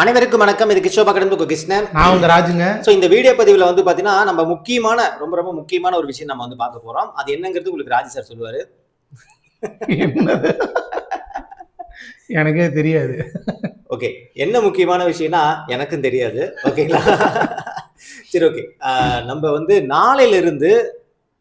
அனைவருக்கும் வணக்கம். இது கிஷோபா கடந்து கிருஷ்ணன். நான் உங்க ராஜுங்க. ஸோ இந்த வீடியோ பதிவில் வந்து பார்த்தீங்கன்னா நம்ம முக்கியமான ரொம்ப ரொம்ப முக்கியமான ஒரு விஷயம் நம்ம வந்து பார்க்க போறோம். அது என்னங்கிறது உங்களுக்கு ராஜி சார் சொல்லுவாரு. எனக்கே தெரியாது. ஓகே என்ன முக்கியமான விஷயம்னா எனக்கும் தெரியாது. ஓகேங்களா சரி ஓகே நம்ம வந்து நாளையில இருந்து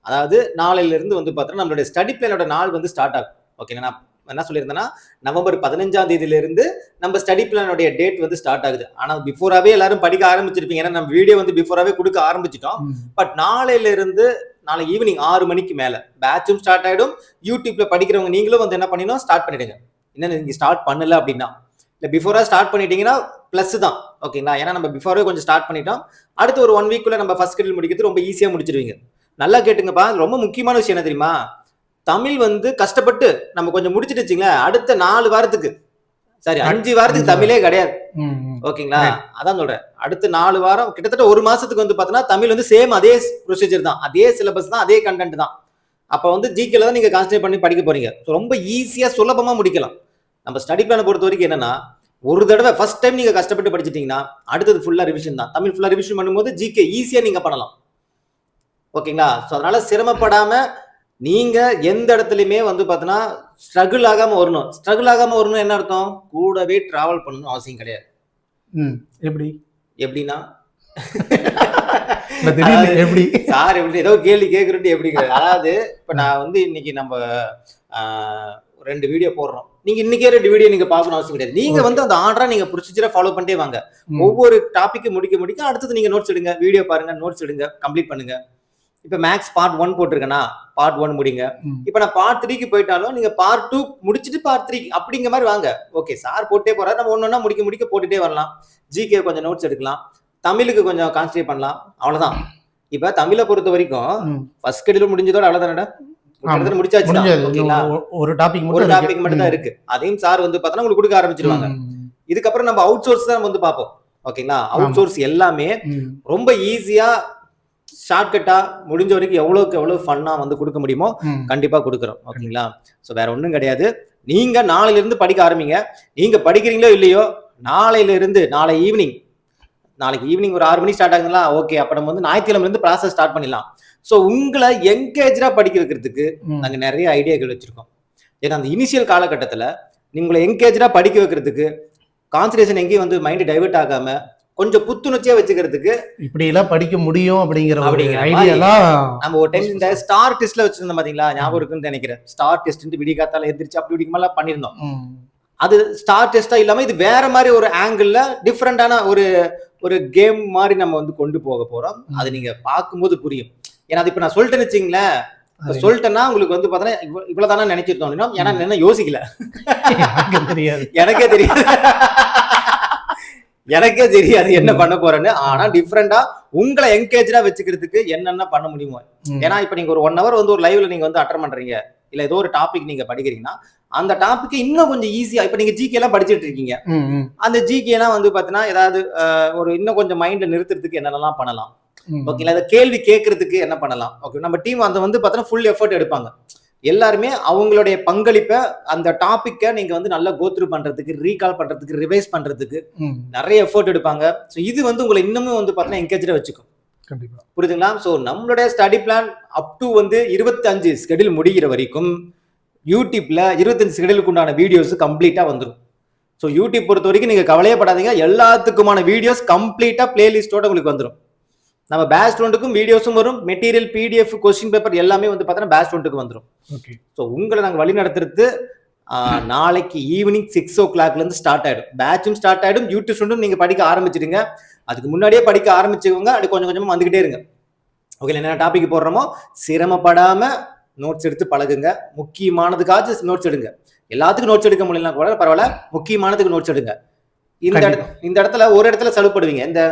அதாவது நாளையில இருந்து வந்து பார்த்தோன்னா நம்மளுடைய ஸ்டடி பிளானோட நாள் வந்து ஸ்டார்ட் ஆகும். ஓகேங்களா என்ன சொல்லியிருந்தேன்னா நவம்பர் பதினஞ்சாம் தேதியில இருந்து நம்ம ஸ்டடி பிளானுடைய டேட் வந்து ஸ்டார்ட் ஆகுது. ஆனால் பிஃபோராகவே எல்லாரும் படிக்க ஆரம்பிச்சிருப்பீங்க. ஏன்னா நம்ம வீடியோ வந்து பிஃபோராகவே கொடுக்க ஆரம்பிச்சிட்டோம். பட் நாளையில இருந்து நாளை ஈவினிங் ஆறு மணிக்கு மேல பேட்சும் ஸ்டார்ட் ஆயிடும். யூடியூப்ல படிக்கிறவங்க நீங்களும் வந்து என்ன பண்ணிடணும்? ஸ்டார்ட் பண்ணிடுங்க. என்ன நீங்க ஸ்டார்ட் பண்ணல அப்படின்னா? இல்ல பிஃபோரா ஸ்டார்ட் பண்ணிட்டீங்கன்னா பிளஸ் தான். ஓகேங்களா ஏன்னா நம்ம பிஃபோரே கொஞ்சம் ஸ்டார்ட் பண்ணிட்டோம். அடுத்து ஒரு ஒன் வீக்குள்ள நம்ம ஃபர்ஸ்ட் கிரெடிட் முடிக்கிறது ரொம்ப ஈஸியா முடிச்சிருவீங்க. நல்லா கேட்டுங்கப்பா. ரொம்ப முக்கியமான விஷயம் என்ன தெரியுமா? தமிழ் வந்து கஷ்டப்பட்டு நம்ம கொஞ்சம் முடிச்சிட்டு வச்சுங்களேன் அடுத்த நாலு வாரத்துக்கு. சரி அஞ்சு வாரத்துக்கு தமிழே கிடையாது. ஓகேங்களா? அதான் சொல்றேன். அடுத்த நாலு வாரம் கிட்டத்தட்ட ஒரு மாசத்துக்கு வந்து பார்த்தீங்கன்னா தமிழ் வந்து சேம் அதே ப்ரொசீஜர் தான். அதே சிலபஸ் தான் அதே கண்டென்ட் தான். அப்போ வந்து ஜிகேல தான் நீங்க கான்சன்ட்ரேட் பண்ணி படிக்க போறீங்க. ரொம்ப ஈஸியா சுலபமா முடிக்கலாம். நம்ம ஸ்டடி பிளானை பொறுத்த வரைக்கும் என்னன்னா ஒரு தடவை ஃபர்ஸ்ட் டைம் நீங்க கஷ்டப்பட்டு படிச்சிட்டீங்கன்னா அடுத்தது ஃபுல்லா ரிவிஷன் தான். தமிழ் ஃபுல்லா ரிவிஷன் பண்ணும்போது ஜிகே ஈஸியா நீங்க பண்ணலாம். ஓகேங்களா? ஸோ அதனால சிரமப்படாம நீங்க எந்த இடத்துலையுமே வந்து பார்த்தீங்கன்னா ஸ்ட்ரகிள் ஆகாம வரணும். ஸ்ட்ரகிள் ஆகாம வரணும் என்ன அர்த்தம்? கூடவே டிராவல் பண்ணணும் அவசியம் கிடையாது. ம். எப்படி? எப்படின்னா? எப்படி? சார் எப்படி ஏதோ கேள்வி கேட்கறது? எப்படிங்கிறது அதாவது இப்ப நான் வந்து இன்னைக்கு நம்ம ரெண்டு வீடியோ போடுறோம். நீங்க இன்னைக்கே ரெண்டு வீடியோ நீங்க பார்க்கணும் அவசியம் கிடையாது. நீங்க வந்து அந்த ஆர்டரா நீங்க ப்ரொசீஜரை ஃபாலோ பண்ணிட்டே வாங்க. ஒவ்வொரு டாபிக் முடிக்க முடிக்க அடுத்தது நீங்க நோட்ஸ் எடுங்க. வீடியோ பாருங்க நோட்ஸ் எடுங்க கம்ப்ளீட் பண்ணுங்க. இப்ப மேக்ஸ் பார்ட் ஒன் போட்டிருக்கேன்னா பார்ட் ஒன் முடிங்க. இப்ப நான் பார்ட் த்ரீக்கு போயிட்டாலும் நீங்க பார்ட் டூ முடிச்சுட்டு பார்ட் த்ரீ அப்படிங்கிற மாதிரி வாங்க. ஓகே சார் போட்டே போறாரு. நம்ம ஒன்னொன்னா முடிக்க முடிக்க போட்டுட்டே வரலாம். ஜிகே கொஞ்சம் நோட்ஸ் எடுக்கலாம். தமிழுக்கு கொஞ்சம் கான்சன்ட்ரேட் பண்ணலாம். அவ்வளவுதான். இப்ப தமிழை பொறுத்த வரைக்கும். ஃபர்ஸ்ட் கெடில முடிஞ்சதோட கிட்டத்தட்ட முடிச்சாச்சு ஒரு டாபிக் ஒரு மட்டும் டாபிக் மட்டும் தான் இருக்கு. அதையும் சார் வந்து பார்த்தோன்னா உங்களுக்கு கொடுக்க ஆரம்பிச்சிருவாங்க. இதுக்கப்புறம் நம்ம அவுட் சோர்ஸ் தான் வந்து பார்ப்போம். ஓகேங்களா? அவுட். சோர்ஸ் எல்லாமே ரொம்ப ஈஸியா ஷார்ட்கட்டா முடிஞ்ச வரைக்கும் எவ்வளவுக்கு எவ்வளவு ஃபன்னா வந்து கொடுக்க முடியுமோ கண்டிப்பா கொடுக்குறோம். ஓகேங்களா? ஸோ வேற ஒன்றும் கிடையாது. நீங்க நாளையில இருந்து படிக்க ஆரம்பிங்க. நீங்க படிக்கிறீங்களோ இல்லையோ நாளையில இருந்து நாளை ஈவினிங் நாளைக்கு ஈவினிங் ஒரு ஆறு மணி ஸ்டார்ட் ஆகுங்களா ஓகே அப்ப நம்ம வந்து ஞாயிற்றுக்கிழமை இருந்து ப்ராசஸ் ஸ்டார்ட் பண்ணிடலாம். ஸோ உங்களை என்கேஜா படிக்க வைக்கிறதுக்கு நாங்க நிறைய ஐடியாக்கள் வச்சிருக்கோம். ஏன்னா அந்த இனிஷியல் காலகட்டத்துல உங்களை என்கேஜா படிக்க வைக்கிறதுக்கு கான்சன்ட்ரேஷன் எங்கேயும் வந்து மைண்ட் டைவர்ட் ஆகாம கொஞ்சம் புத்துணர்ச்சியா வச்சுக்கிறதுக்கு இப்படி எல்லாம் படிக்க முடியும் அப்படிங்கிற அப்படிங்கிற ஐடியா தான். நம்ம ஒரு டைம் இந்த ஸ்டார் டெஸ்ட்ல வச்சிருந்தோம் பாத்தீங்களா? ஞாபகம் இருக்குன்னு நினைக்கிறேன். ஸ்டார் டெஸ்ட் விடிய காத்தால எந்திரிச்சு அப்படி இப்படிக்கு பண்ணியிருந்தோம். அது ஸ்டார் டெஸ்டா இல்லாம இது வேற மாதிரி ஒரு ஆங்கிள் டிஃப்ரெண்டான ஒரு ஒரு கேம் மாதிரி நம்ம வந்து கொண்டு போக போறோம். அது நீங்க பார்க்கும்போது புரியும். ஏன்னா அது இப்ப நான் சொல்லிட்டேன்னு வச்சுங்களேன் சொல்லிட்டேன்னா உங்களுக்கு வந்து பாத்தீங்கன்னா இவ்வ- இவ்வளவுதானே நினைச்சிருந்தோம் ஏன்னா என்ன யோசிக்கல. எனக்கு தெரியாது. எனக்கே தெரியாது என்ன பண்ண போறேன்னு. ஆனா டிஃப்ரெண்டா உங்களை என்கேஜா வச்சுக்கிறதுக்கு என்னென்ன பண்ண முடியுமோ. ஏன்னா இப்ப நீங்க ஒரு ஒன் ஹவர் வந்து ஒரு லைவ்ல நீங்க வந்து அட்டன் பண்றீங்க. இல்ல ஏதோ ஒரு டாபிக் நீங்க படிக்கிறீங்கன்னா அந்த டாபிக் இன்னும் கொஞ்சம் ஈஸியா இப்ப நீங்க ஜிகே எல்லாம் படிச்சிட்டு இருக்கீங்க. அந்த ஜிகே எல்லாம் வந்து பாத்தீங்கன்னா ஏதாவது ஒரு இன்னும் கொஞ்சம் மைண்ட நிறுத்துறதுக்கு என்னென்னலாம் பண்ணலாம். ஓகேங்களா? இந்த கேள்வி கேட்கறதுக்கு என்ன பண்ணலாம்? ஓகே நம்ம டீம் அந்த வந்து பாத்தீங்கன்னா ஃபுல் எஃபர்ட் எடுப்பாங்க. எல்லாருமே அவங்களுடைய பங்களிப்பை அந்த டாபிக்கை நீங்க வந்து நல்லா கோத்ரூ பண்றதுக்கு ரீகால் பண்றதுக்கு ரிவைஸ் பண்றதுக்கு. நிறைய எஃபர்ட் எடுப்பாங்க. ஸோ இது வந்து உங்களை இன்னமும் வந்து பாத்தீங்கன்னா என்கேஜா வச்சுக்கும். கண்டிப்பா. புரியுதுங்களா? ஸோ நம்மளுடைய ஸ்டடி பிளான் அப் டு வந்து இருபத்தஞ்சு ஸ்கெடியூல் முடிகிற வரைக்கும் யூடியூப்ல இருபத்தஞ்சு ஸ்கெடியூலுக்கு உண்டான வீடியோஸ் கம்ப்ளீட்டா வந்துடும் ஸோ யூடியூப் பொறுத்த வரைக்கும் நீங்க கவலையே படாதீங்க. எல்லாத்துக்குமான வீடியோஸ் கம்ப்ளீட்டா பிளேலிஸ்டோட உங்களுக்கு வந்துடும் நம்ம பேட்ச் ஸ்டூடெண்ட்டுக்கும் வீடியோஸும் வரும். மெட்டீரியல் பிடிஎஃப் கொஸ்டின் பேப்பர் எல்லாமே வந்து பார்த்தீங்கன்னா பேட்ச் ஸ்டூடெண்ட்டுக்கு வந்துடும் ஓகே ஸோ உங்களை நாங்கள் வழி நடத்துறது நாளைக்கு ஈவினிங் சிக்ஸ் ஓ கிளாக்லேருந்து ஸ்டார்ட் ஆயிடும். பேட்சும் ஸ்டார்ட் ஆயிடும். யூடியூப் ஸ்டூடெண்ட் நீங்கள் படிக்க ஆரம்பிச்சிடுங்க. அதுக்கு முன்னாடியே படிக்க ஆரம்பிச்சுக்கோங்க. அது கொஞ்சம் கொஞ்சமாக வந்துகிட்டே இருங்க. ஓகே என்ன டாபிக் போடுறோமோ சிரமப்படாம நோட்ஸ் எடுத்து பழகுங்க. முக்கியமானதுக்காச்சும் நோட்ஸ் எடுங்க. எல்லாத்துக்கும் நோட்ஸ் எடுக்க முடியலனா கூட பரவாயில்ல. முக்கியமானதுக்கு நோட்ஸ் எடுங்க. இந்த இந்த இடத்துல ஒரு இடத்துல செலவுப்படுவீங்க இந்த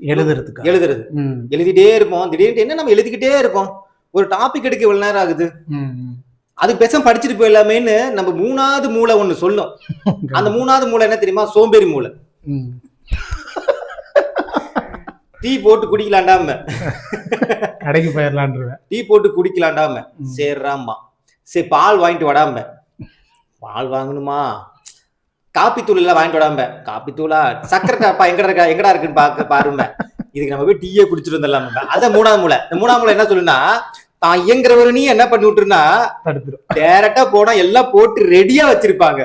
எழுதுறதுக்கு எழுதுறது. எழுதிட்டே இருப்போம். திடீர்னு என்ன நம்ம எழுதிக்கிட்டே இருக்கோம். ஒரு டாபிக் எடுக்க இவ்வளவு நேரம் ஆகுது. அதுக்கு பேசாம படிச்சுட்டு போயிடலாமேன்னு நம்ம மூணாவது மூளை ஒண்ணு சொல்லும். அந்த மூணாவது மூளை என்ன தெரியுமா? சோம்பேறி மூளை. டீ போட்டு குடிக்கலாண்டாம. கடைக்கு போயிடலான்ருவேன் டீ போட்டு குடிக்கலாண்டாம. ம். சரிறாம்மா. சரி பால் வாங்கிட்டு வடாம. பால் வாங்கணுமா? காப்பி தூள் எல்லாம் வாங்கிட்டு வராம. காப்பி தூளா சக்கரை டப்பா எங்கடா இருக்கா எங்கடா இருக்குன்னு பாக்க பாருங்க இதுக்கு நம்ம போய் டீயே குடிச்சிட்டு வந்துடலாம் அதான் மூணாவது மூலை இந்த மூணாவது மூலை என்ன சொல்லுன்னா தான் இயங்குறவரு நீ என்ன பண்ணி விட்டுருன்னா டேரக்டா போனா எல்லாம் போட்டு ரெடியா வச்சிருப்பாங்க.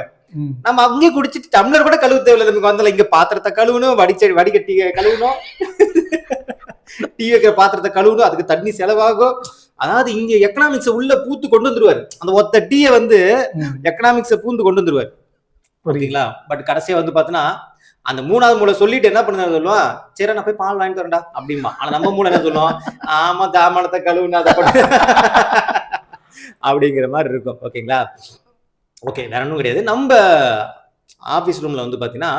நம்ம அங்கேயே குடிச்சிட்டு டம்ளர் கூட கழுவு தேவையில்ல. நமக்கு வந்தல இங்க பாத்திரத்தை கழுவணும் வடிச்ச வடிகட்டி கழுவணும். டீ வைக்கிற பாத்திரத்தை கழுவணும் அதுக்கு தண்ணி செலவாகும். அதாவது இங்க எக்கனாமிக்ஸ் உள்ள பூத்து கொண்டு வந்துருவாரு. அந்த ஒத்த டீயை வந்து. எக்கனாமிக்ஸை பூந்து கொண்டு வந்துருவாரு. புரியுது. ஓகேங்களா? பட் கடைசியா வந்து பாத்தீங்கன்னா அந்த மூணாவது மூளை சொல்லிட்டு என்ன பண்ணுறது சொல்லுவான் சரி நான் போய் பால் வாங்கிட்டு வரேன்டா அப்படிமா ஆனா நம்ம மூளை என்ன சொல்லுவோம் ஆமா தாமனத்தை கழுவுனா அதை அப்படிங்கிற மாதிரி இருக்கும். ஓகேங்களா? ஓகே வேற ஒன்றும் கிடையாது. நம்ம ஆஃபீஸ் ரூம்ல வந்து பாத்தீங்கன்னா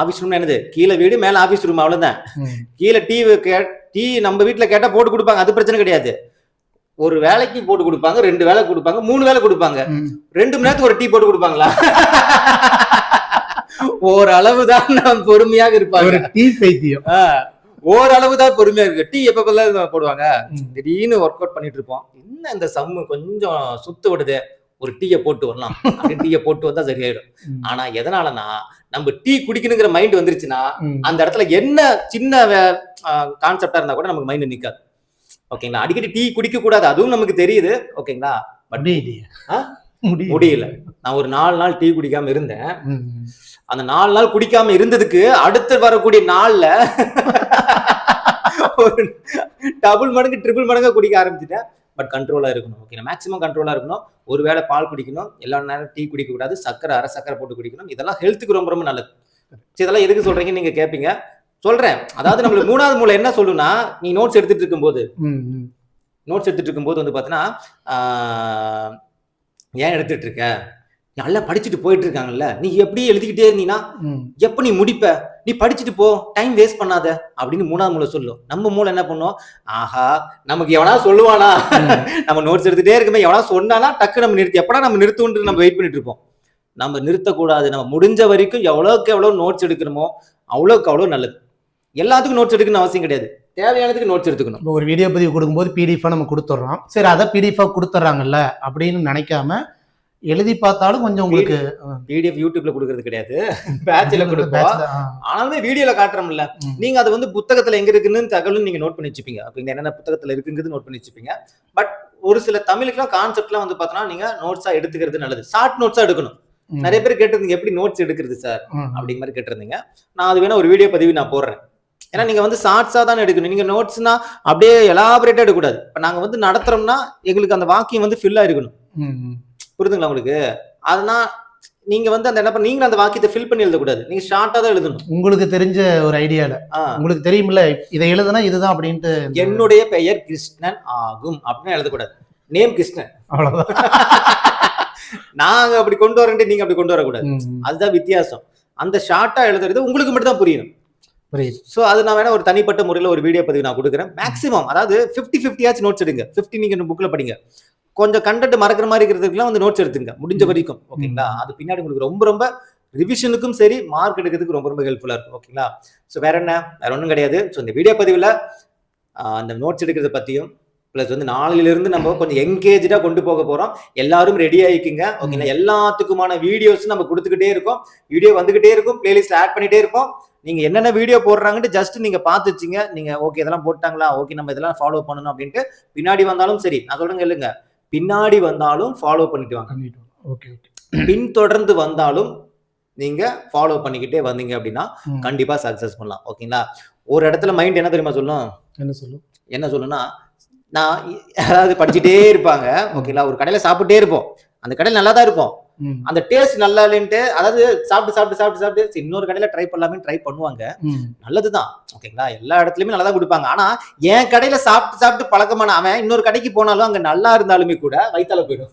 ஆஃபீஸ் ரூம்ல என்னது? கீழே வீடு மேல ஆஃபீஸ் ரூம் அவ்வளவுதான். கீழே டீ டீ நம்ம வீட்ல கேட்டா போட்டு கொடுப்பாங்க. அது பிரச்சனை கிடையாது. ஒரு வேலைக்கு போட்டு கொடுப்பாங்க ரெண்டு வேலை கொடுப்பாங்க மூணு வேலை கொடுப்பாங்க. ரெண்டு மணி நேரத்துக்கு ஒரு டீ போட்டு கொடுப்பாங்களா? ஓரளவு தான் நான் பொறுமையாக இருப்பாங்க. டீ பைத்தியம். ஓரளவு தான் பொறுமையா இருக்கு. டீ எப்ப போடுவாங்க. திடீர்னு ஒர்க் அவுட் பண்ணிட்டு இருப்போம். என்ன இந்த சம்மு கொஞ்சம் சுத்து விடுது? ஒரு டீயை போட்டு வரலாம். டீயை போட்டு வந்தா சரியாயிடும். ஆனா எதனாலனா நம்ம டீ குடிக்கணுங்கிற மைண்ட் வந்துருச்சுன்னா. அந்த இடத்துல என்ன சின்ன கான்செப்டா இருந்தா கூட நமக்கு மைண்ட் நிக்காது. ஓகேங்களா? அடிக்கடி டீ குடிக்க கூடாது அதுவும் நமக்கு தெரியுது. ஓகேங்களா. ஆ? முடியல. நான் ஒரு நாலு நாள் டீ குடிக்காம இருந்தேன். அந்த நாலு நாள் குடிக்காம இருந்ததுக்கு அடுத்து வரக்கூடிய நாள்ல ஒரு டபுள் மடங்கு ட்ரிபிள் மடங்கா குடிக்க ஆரம்பிச்சிட்டேன். பட் கண்ட்ரோலா இருக்கணும். ஓகே மேக்ஸிமம் கண்ட்ரோலா இருக்கணும். ஒருவேளை பால் குடிக்கணும். எல்லா நேரம் டீ குடிக்க கூடாது சக்கரை அரை சக்கரை போட்டு குடிக்கணும். இதெல்லாம் ஹெல்த்துக்கு ரொம்ப ரொம்ப நல்லது. இதெல்லாம் எதுக்கு சொல்றீங்கன்னு நீங்க கேட்பீங்க சொல்றேன். அதாவது நம்மளுக்கு மூணாவது மூளை என்ன சொல்லுனா நீ நோட்ஸ் எடுத்துட்டு இருக்கும்போது. நோட்ஸ் எடுத்துட்டு இருக்கும்போது வந்து பார்த்தீங்கன்னா ஏன் எடுத்துட்டு இருக்க? நல்லா படிச்சுட்டு போயிட்டு இருக்காங்கல்ல. நீ எப்படி எழுதிக்கிட்டே இருந்தீங்கன்னா. எப்ப நீ முடிப்ப? நீ படிச்சுட்டு போ டைம் வேஸ்ட் பண்ணாத அப்படின்னு மூணாவது மூளை சொல்லும். நம்ம மூளை என்ன பண்ணும்? ஆஹா நமக்கு எவனா சொல்லுவானா? நம்ம நோட்ஸ் எடுத்துட்டே இருக்குமே எவனா சொன்னானா டக்கு நம்ம நிறுத்தி எப்படா நம்ம நிறுத்துவோன்ட்டு நம்ம வெயிட் பண்ணிட்டு இருப்போம். நம்ம நிறுத்தக்கூடாது. நம்ம முடிஞ்ச வரைக்கும் எவ்வளவுக்கு எவ்வளவு நோட்ஸ் எடுக்கணுமோ அவ்வளவுக்கு அவ்வளவு நல்லது. எல்லாத்துக்கும் நோட்ஸ் எடுக்கணும்னு அவசியம் கிடையாது. தேவையானதுக்கு நோட்ஸ் எடுத்துக்கணும். இப்போ ஒரு வீடியோ பதிவு கொடுக்கும்போது பிடிஎஃபாக நம்ம கொடுத்துட்றோம் சரி அதை பிடிஎஃபாக கொடுத்துட்றாங்கல்ல அப்படின்னு நினைக்காம எழுதி பார்த்தாலும் கொஞ்சம் உங்களுக்கு பிடிஎஃப் யூடியூப்ல கொடுக்கறது கிடையாது. பேட்ச்ல கொடுப்போம். ஆனாலுமே வீடியோல காட்டுறோம்ல. நீங்க அது வந்து புத்தகத்துல எங்க இருக்குன்னு தகவலும் நீங்க நோட் பண்ணி வச்சுப்பீங்க. அப்ப இங்க என்னென்ன புத்தகத்துல இருக்குங்கிறது நோட் பண்ணி வச்சுப்பீங்க. பட் ஒரு சில தமிழுக்குலாம் கான்செப்ட்லாம் வந்து பார்த்தோன்னா நீங்க நோட்ஸா எடுத்துக்கிறது நல்லது. ஷார்ட் நோட்ஸா எடுக்கணும். நிறைய பேர் கேட்டிருந்தீங்க எப்படி நோட்ஸ் எடுக்கிறது சார். அப்படிங்கிற மாதிரி கேட்டிருந்தீங்க. நான் அது வேணா ஒரு வீடியோ பதிவு நான் போடுறேன். ஏன்னா நீங்க வந்து ஷார்ட்ஸா தான் எடுக்கணும். நீங்க நோட்ஸ்னா அப்படியே எலாபரேட்டா எடுக்கக்கூடாது. இப்ப நாங்க வந்து நடத்துறோம்னா எங்களுக்கு அந்த வாக்கியம் வந்து ஃபில் ஆயிருக்கணும் ம். ம். புரியுதுங்களா உங்களுக்கு? அதனால் நீங்க வந்து அந்த என்ன பண்ண நீங்களும் அந்த வாக்கியத்தை ஃபில் பண்ணி எழுதக்கூடாது. நீங்க ஷார்ட்டா தான் எழுதணும். உங்களுக்கு தெரிஞ்ச ஒரு ஐடியால. உங்களுக்கு தெரியுமில்ல இதை எழுதுனா இதுதான் அப்படின்ட்டு. என்னுடைய பெயர் கிருஷ்ணன் ஆகும் அப்படின்னு எழுதக்கூடாது. நேம் கிருஷ்ணன். அவ்வளவுதான். நாங்க அப்படி கொண்டு வரேன் நீங்க அப்படி கொண்டு வரக்கூடாது. அதுதான் வித்தியாசம். அந்த ஷார்ட்டா எழுதுறது உங்களுக்கு மட்டும் தான் புரியணும். புரியுது. ஸோ அது நான் வேணா ஒரு தனிப்பட்ட முறையில் ஒரு வீடியோ பதிவு நான் கொடுக்குறேன். மேக்ஸிமம் அதாவது ஃபிஃப்டி ஃபிஃப்டியாச்சும் நோட்ஸ் எடுங்க. ஃபிஃப்டி நீங்க புக்கில் படிங்க. கொஞ்சம் கண்டென்ட் மறக்கிற மாதிரி இருக்கிறதுக்குலாம் வந்து நோட்ஸ் எடுத்துங்க. முடிஞ்ச வரைக்கும் ஓகேங்களா? அது பின்னாடி உங்களுக்கு ரொம்ப ரொம்ப ரிவிஷனுக்கும் சரி மார்க் எடுக்கிறதுக்கு ரொம்ப ரொம்ப ஹெல்ப்ஃபுல்லாக இருக்கும் ஓகேங்களா? ஸோ வேற என்ன? வேற ஒன்றும் கிடையாது. ஸோ இந்த வீடியோ பதிவில் அந்த நோட்ஸ் எடுக்கிறத பற்றியும் ப்ளஸ் வந்து நாளையிலிருந்து நம்ம கொஞ்சம் என்கேஜாக கொண்டு போக போகிறோம் எல்லாரும் ரெடி ஆகிக்குங்க ஓகேங்களா? எல்லாத்துக்குமான வீடியோஸ் நம்ம கொடுத்துக்கிட்டே இருக்கோம். வீடியோ வந்துகிட்டே இருக்கும் பிளேலிஸ்ட் ஆட் பண்ணிட்டே இருப்போம் நீங்க என்னென்ன வீடியோ போடுறாங்கன்ட்டு ஜஸ்ட் நீங்க பார்த்து வச்சுங்க. நீங்க ஓகே இதெல்லாம் போட்டாங்களா? ஓகே நம்ம இதெல்லாம் ஃபாலோ பண்ணணும் அப்படின்ட்டு பின்னாடி வந்தாலும் சரி. நான் சொல்றேங்க இல்லைங்க பின்னாடி வந்தாலும் ஃபாலோ பண்ணிட்டு வாங்க. ஓகே பின்தொடர்ந்து வந்தாலும் நீங்க ஃபாலோ பண்ணிக்கிட்டே வந்தீங்க அப்படின்னா. கண்டிப்பா சக்சஸ் பண்ணலாம். ஓகேங்களா ஒரு இடத்துல மைண்ட் என்ன தெரியுமா சொல்லும்? என்ன சொல்லும்? என்ன சொல்லுன்னா நான் அதாவது படிச்சுட்டே இருப்பாங்க. ஓகேங்களா ஒரு கடையில சாப்பிட்டே இருப்போம். அந்த கடையில் நல்லா தான் இருக்கும். ம். அந்த டேஸ்ட் நல்லா இல்லைன்ட்டு அதாவது சாப்பிட்டு சாப்பிட்டு சாப்பிட்டு சாப்பிட்டு இன்னொரு கடையில ட்ரை பண்ணலாமே ட்ரை பண்ணுவாங்க. நல்லதுதான். ஓகேங்களா? எல்லா இடத்துலயுமே நல்லா தான் கொடுப்பாங்க. ஆனா என் கடையில சாப்பிட்டு சாப்பிட்டு பழக்கமான அவன் இன்னொரு கடைக்கு போனாலும் அங்க நல்லா இருந்தாலுமே கூட வயித்தால போயிடும்.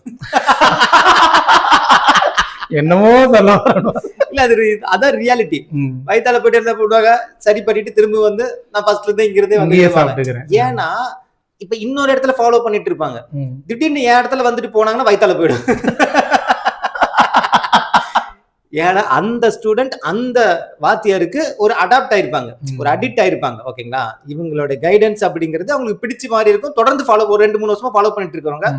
என்னமோ சொல்ல. இல்ல அது அதான் ரியாலிட்டி ம். வயித்தால போயிட்டு என்ன பண்ணுவாங்க சரி பண்ணிட்டு திரும்ப வந்து நான் ஃபர்ஸ்ட்ல இருந்து இங்க இருந்தே வந்து ஏன்னா இப்ப இன்னொரு இடத்துல ஃபாலோ பண்ணிட்டு இருப்பாங்க. திடீர்னு என் இடத்துல வந்துட்டு போனாங்கன்னா வயித்தால போயிடும். ஏன்னா அந்த ஸ்டூடெண்ட் அந்த வாத்தியாருக்கு ஒரு அடாப்ட் ஆயிருப்பாங்க. ஒரு அடிக்ட் ஆயிருப்பாங்க. ஓகேங்களா? இவங்களோட கைடன்ஸ் அப்படிங்கிறது அவங்களுக்கு பிடிச்ச மாதிரி இருக்கும். தொடர்ந்து ஃபாலோ ஒரு ரெண்டு மூணு வருஷமா ஃபாலோ பண்ணிட்டு இருக்கிறவங்க.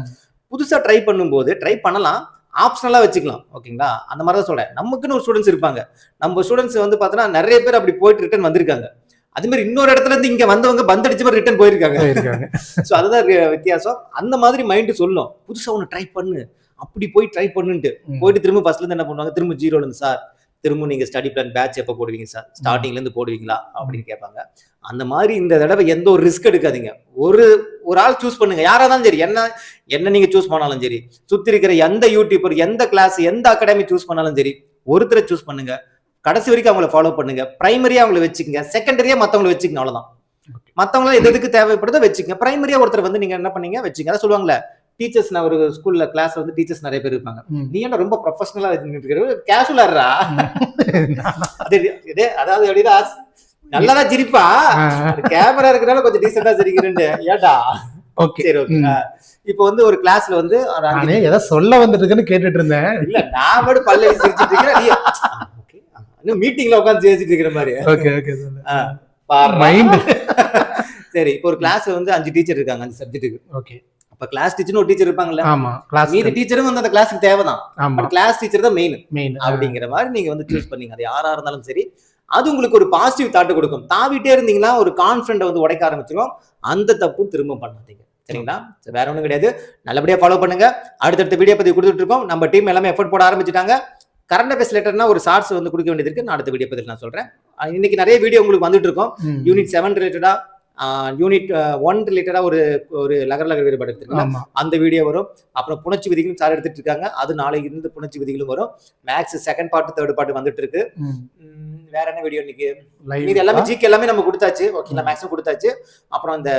புதுசா ட்ரை பண்ணும்போது ட்ரை பண்ணலாம். ஆப்ஷனலா வச்சுக்கலாம். ஓகேங்களா? அந்த மாதிரி தான் சொல்றேன். நமக்குன்னு ஒரு ஸ்டூடெண்ட்ஸ் இருப்பாங்க. நம்ம ஸ்டூடெண்ட்ஸ் வந்து பார்த்தோன்னா நிறைய பேர் அப்படி போயிட்டு ரிட்டர்ன் வந்திருக்காங்க. அதே மாதிரி இன்னொரு இடத்துல இருந்து இங்க வந்தவங்க பந்தடிச்ச மாதிரி ரிட்டர்ன் போயிருக்காங்க. ஸோ அதுதான் வித்தியாசம். அந்த மாதிரி மைண்டு சொல்லும். புதுசா ஒன்று ட்ரை பண்ணு. அப்படி போய் ட்ரை பண்ணுன்ட்டு. போயிட்டு திரும்ப ஃபர்ஸ்ட்ல இருந்து என்ன பண்ணுவாங்க? திரும்ப ஜீரோல இருந்து சார் திரும்ப நீங்க ஸ்டடி பிளான் பேட்ச் எப்போ போடுவீங்க சார்? ஸ்டார்டிங்ல இருந்து போடுவீங்களா? அப்படின்னு கேட்பாங்க. அந்த மாதிரி இந்த தடவை எந்த ஒரு ரிஸ்க் எடுக்காதீங்க. ஒரு ஒரு ஆள் சூஸ் பண்ணுங்க. யாரா இருந்தாலும் சரி என்ன என்ன நீங்க சூஸ் பண்ணாலும் சரி சுத்தி இருக்கிற எந்த யூடியூபர் எந்த கிளாஸ் எந்த அகாடமி சூஸ் பண்ணாலும் சரி ஒருத்தரை சூஸ் பண்ணுங்க. கடைசி வரைக்கும் அவங்கள ஃபாலோ பண்ணுங்க. பிரைமரியா அவங்கள வச்சுக்கங்க. செகண்டரியா மத்தவங்கள வச்சுக்கங்க அவ்வளவுதான். மத்தவங்கள எது எதுக்கு தேவைப்படுதோ வச்சுக்கங்க. பிரைமரியா ஒருத்தர் வந்து நீங்க என்ன பண்ணீங்க? வச்சுங்க அதான் சொல்லுவாங்கல்ல டீச்சர்ஸ் நான் ஒரு ஸ்கூல்ல கிளாஸ் வந்து டீச்சர்ஸ் நிறைய பேர் இருப்பாங்க. நீ என்ன ரொம்ப ப்ரொஃபஷனலா கேஷுவலா அது இதே அதாவது எப்படின்னா நல்லாதான் சிரிப்பா. கேமரா இருக்கிறனால கொஞ்சம் டீசெண்டா சிரிக்கிறேன் ஏடா ஓகே. சரி ஓகே. இப்போ வந்து ஒரு கிளாஸ்ல வந்து நானே ஏதோ சொல்ல வந்துட்டு இருக்குன்னு கேட்டுட்டு இருந்தேன். இல்ல நான் மட்டும் பல்ல சிரிச்சிட்டு இருக்கிறேன் மீட்டிங்ல உட்காந்து பேசிட்டு இருக்கிற மாதிரி. Okay okay. மைண்ட் சரி இப்போ ஒரு கிளாஸ்ல வந்து அஞ்சு டீச்சர் இருக்காங்க அஞ்சு சப்ஜெக்ட்டுக்கு ஓகே. அப்ப கிளாஸ் டீச்சர்னு ஒரு டீச்சர் இருப்பாங்கல்ல? ஆமா கிளாஸ் மீதி டீச்சரும் வந்து அந்த கிளாஸுக்கு தேவைதான். ஆமா. கிளாஸ் டீச்சர் தான் மெயின் மெயின் அப்படிங்கிற மாதிரி நீங்க வந்து சூஸ் பண்ணீங்க. அது யாரா இருந்தாலும் சரி அது உங்களுக்கு ஒரு பாசிட்டிவ் தாட்டு கொடுக்கும். தாவிட்டே இருந்தீங்கன்னா ஒரு கான்ஃபிடென்ட் வந்து உடைக்க ஆரம்பிச்சிடும் அந்த தப்பும் திரும்ப பண்ணாதீங்க. சரிங்களா? சரி, வேற ஒண்ணும் கிடையாது. நல்லபடியா ஃபாலோ பண்ணுங்க. அடுத்தடுத்த வீடியோ பத்தி கொடுத்துட்டு இருக்கோம். நம்ம டீம் எல்லாமே எஃபர்ட் போட ஆரம்பிச்சிட்டாங்க. கரண்ட் அஃபேர்ஸ் லெட்டர்னா ஒரு ஷார்ட்ஸ் வந்து கொடுக்க வேண்டியது இருக்கு. நான் அடுத்த வீடியோ பத்தி நான் சொல்றேன். இன்னைக்கு நிறைய வீடியோ உங்களுக்கு வந்துட்டு இருக்கோம். யூனிட் செவன் ரிலேட்டடா யூனிட் ஒன் ரிலேட்டடா ஒரு ஒரு லகர லகர வேறுபாடு எடுத்துருக்கோம் ஆமா அந்த வீடியோ வரும். அப்புறம் புணர்ச்சி விதிகளும் சார் எடுத்துட்டு இருக்காங்க. அது நாளைக்கு இருந்து புணர்ச்சி விதிகளும் வரும். Max second part third part வந்துட்டு இருக்கு. வேற என்ன வீடியோ இன்னைக்கு? இது எல்லாமே? ஜிக்கு எல்லாமே நம்ம கொடுத்தாச்சு. ஓகேங்களா. மேக்ஸும் கொடுத்தாச்சு. அப்புறம் இந்த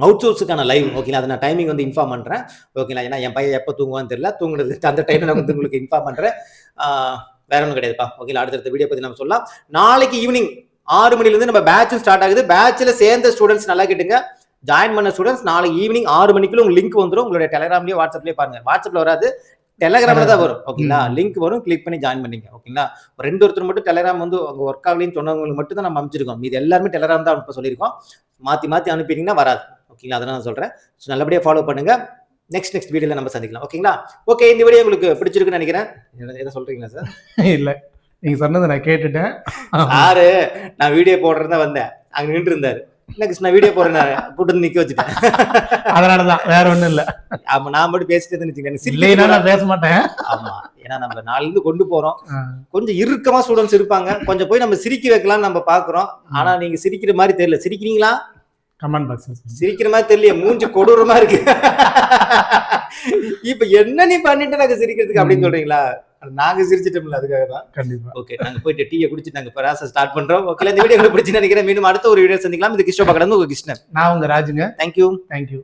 அவுட் சோர்ஸுக்கான லைவ் ஓகேங்களா அதை நான் டைமிங் வந்து இன்ஃபார்ம் பண்றேன். ஓகேங்களா ஏன்னா என் பையன் எப்போ தூங்குவான்னு தெரியல. தூங்குறது அந்த டைம்ல நான் வந்து உங்களுக்கு இன்ஃபார்ம் பண்றேன். ஆஹ், வேற ஒன்றும் கிடையாதுப்பா. ஓகேங்களா அடுத்தடுத்த வீடியோ பத்தி நம்ம சொல்லலாம். நாளைக்கு ஈவினிங் ஆறு மணிலேருந்து நம்ம பேட்சும் ஸ்டார்ட் ஆகுது. பேட்ச்ல சேர்ந்த ஸ்டூடெண்ட்ஸ் நல்லா கேட்டுங்க. ஜாயின் பண்ண ஸ்டூடெண்ட்ஸ் நாளைக்கு ஈவினிங் ஆறு மணிக்குள்ள உங்களுக்கு லிங்க் வந்துடும் உங்களுடைய டெலிகிராம்லயோ வாட்ஸ்அப்லயே பாருங்க. வாட்ஸ்அப்ல வராது. டெலிகிராம்ல தான் வரும். ஓகேங்களா. லிங்க் வரும். கிளிக் பண்ணி ஜாயின் பண்ணிங்க. ஓகேங்களா ரெண்டு ஒருத்தர் மட்டும் டெலிகிராம் வந்து அவங்க ஒர்க் ஆகலின்னு சொன்னவங்களுக்கு மட்டும் தான் நம்ம அமைச்சிருக்கோம் இது எல்லாருமே டெலிகிராம் தான் அனுப்ப சொல்லியிருக்கோம். மாத்தி மாத்தி அனுப்பிட்டீங்கன்னா வராது. ஓகேங்களா அதை நான் சொல்றேன். ஸோ நல்லபடியா ஃபாலோ பண்ணுங்க. நெக்ஸ்ட் நெக்ஸ்ட் வீடியோல நம்ம சந்திக்கலாம். ஓகேங்களா ஓகே இந்த வீடியோ உங்களுக்கு பிடிச்சிருக்குன்னு நினைக்கிறேன். எதை- சொல்றீங்களா சார் இல்ல. நீங்க சொன்னதை நான் கேட்டுட்டேன். சாரு நான் வீடியோ போடுறதா வந்தேன். அங்க நின்று இருந்தாரு இல்ல கிருஷ்ணா வீடியோ போடுறேன் கூட்டு நிக்க வச்சுட்டேன். அதனாலதான் வேற ஒண்ணும் இல்ல. ஆமா நான் மட்டும் பேசிட்டு வச்சுக்கேன் இல்லைன்னா நான் பேச மாட்டேன். ஆமா ஏன்னா நம்ம நாளிலிருந்து கொண்டு போறோம். கொஞ்சம் இறுக்கமா ஸ்டூடெண்ட்ஸ் இருப்பாங்க. கொஞ்சம் போய் நம்ம சிரிக்க வைக்கலாம் நம்ம பாக்குறோம். ஆனா நீங்க சிரிக்கிற மாதிரி தெரியல. சிரிக்கிறீங்களா? கமெண்ட் பாக்ஸ் சிரிக்கிற மாதிரி தெரியல மூஞ்சி கொடூரமா இருக்கு. இப்ப என்ன நீ பண்ணிட்டு நாங்க சிரிக்கிறதுக்கு அப்படின்னு சொல்றீங்களா? நாங்க சிரிச்சிட்டோம்ல அதுக்காக தான். கண்டிப்பா. ஓகே நாங்க போயிட்டு டீயை குடிச்சிட்டு நாங்க ப்ராசஸ் ஸ்டார்ட் பண்றோம். ஓகே இந்த வீடியோ உங்களுக்கு பிடிச்சி நினைக்கிறேன் மீண்டும் அடுத்த ஒரு வீடியோ சந்திக்கலாம். இது கிருஷ்ண பக்கத்துல உங்க கிருஷ்ணன் நான் உங்க ராஜுங்க. Thank you thank you